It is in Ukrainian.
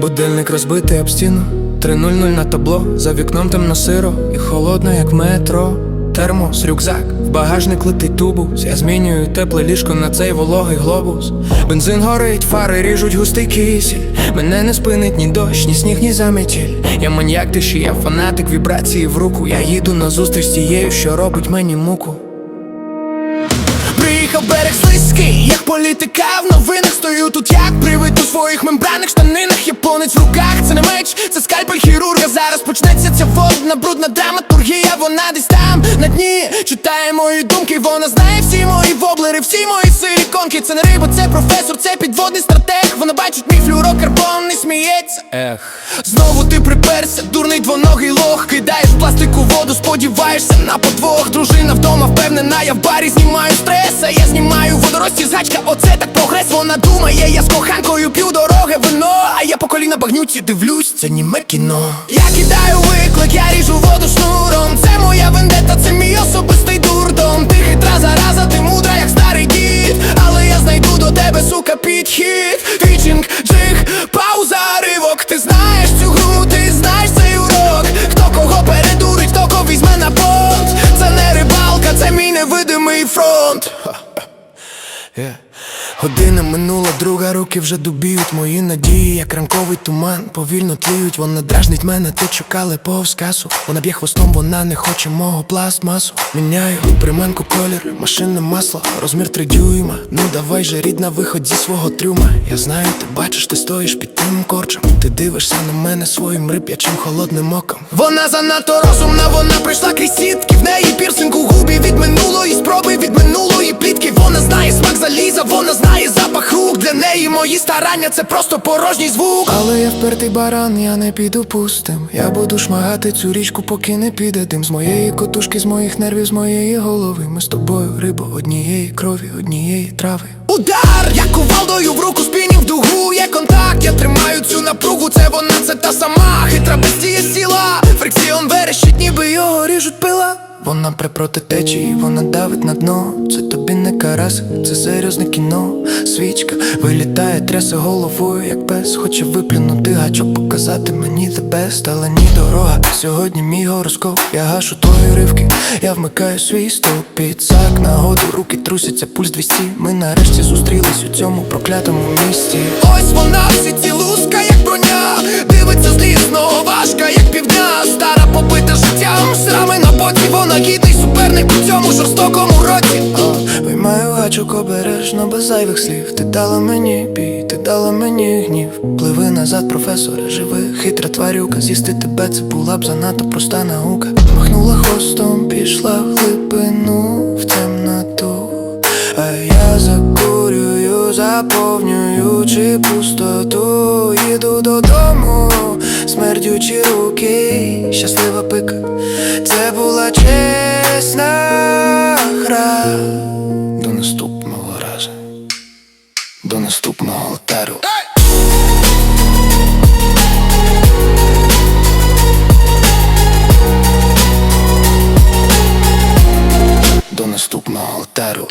Будильник розбитий об стіну 3.00 на табло, за вікном темно сиро і холодно, як метро. Термос, рюкзак, в багажник летить тубус. Я змінюю тепле ліжко на цей вологий глобус. Бензин горить, фари ріжуть густий кисіль. Мене не спинить ні дощ, ні сніг, ні заметіль. Я маньяк тиші, я фанатик вібрації в руку. Я їду на зустріч з тією, що робить мені муку. Приїхав берег слизький, як політика в новинах Стою. Тут як привид у своїх мембранних штанинах. Японець в руках, це не меч, це скальпель хірурга. Зараз почнеться ця водна, брудна драматургія. Вона десь там на дні. Читає мої думки Вона знає всі мої воблери, всі мої силіконки. Це не риба, це професор, це підводний стратег. Вона бачить мій флюрокарбон і сміється. Ех. Знову ти приперся, дурний двоногий лох. Кидаєш пластику воду, сподіваєшся на подвох. Дружина вдома впевнена, я в барі знімаю стреса Я знімаю водорості зачка, оце так прогрес Вона думає, я з коханкою п'ю дороге вино А я по коліна багнюці дивлюсь, це німе кіно. Я кидаю виклик, я ріжу воду шнуром Це моя вендета, Година минула, друга руки вже дубіють мої надії, як ранковий туман, повільно тліють, вона дражнить мене, ти чекали повз касу. Вона б'є хвостом, вона не хоче мого пластмасу. Міняю приманку колір, машинне масло, розмір три дюйма Ну давай же рідна, виходь зі свого трюма. Я знаю, ти бачиш, ти стоїш під тим корчем. Ти дивишся на мене своїм рип'ячим холодним оком. Вона занадто розумна, вона прийшла крізь сітки В неї смак вона знає запах рук. Для неї мої старання це просто порожній звук. Але я впертий баран, я не піду пустим. Я буду шмагати цю річку, поки не піде дим. З моєї котушки, з моїх нервів, з моєї голови. Ми з тобою рибо однієї крові, однієї трави. Удар! Я кувалдою в руку спінів в дугу, є контакт, я тримаю цю напругу, це вона, це та сама. Хитра бездіє сіла. Фрикціон верещить, ніби його ріжуть пила Вона пре проти течії, вона давить на дно. Це тобі не карас, це серйозне кіно. Свічка вилітає, трясе головою, як пес. Хоче виплюнути гачок, показати мені тебе Стала ні дорога, сьогодні мій гороскоп. Я гашу твої ривки, я вмикаю свій стоп. Підсак нагоду, руки трусяться, пульс 200 Ми нарешті зустрілись у цьому проклятому місті. Ось вона, суперник у цьому жорстокому році. Виймаю гачок обережно, без зайвих слів. Ти дала мені бій, ти дала мені гнів. Пливи назад, професоре, живи, хитра тварюка З'їсти тебе це була б занадто проста наука. Махнула хвостом, пішла в глибину, в темноту. А я закурюю, заповнюючи пустоту. Їду додому, смердючі руки, щаслива пика Це була чесна гра. До наступного разу. До наступного алтеру До наступного алтеру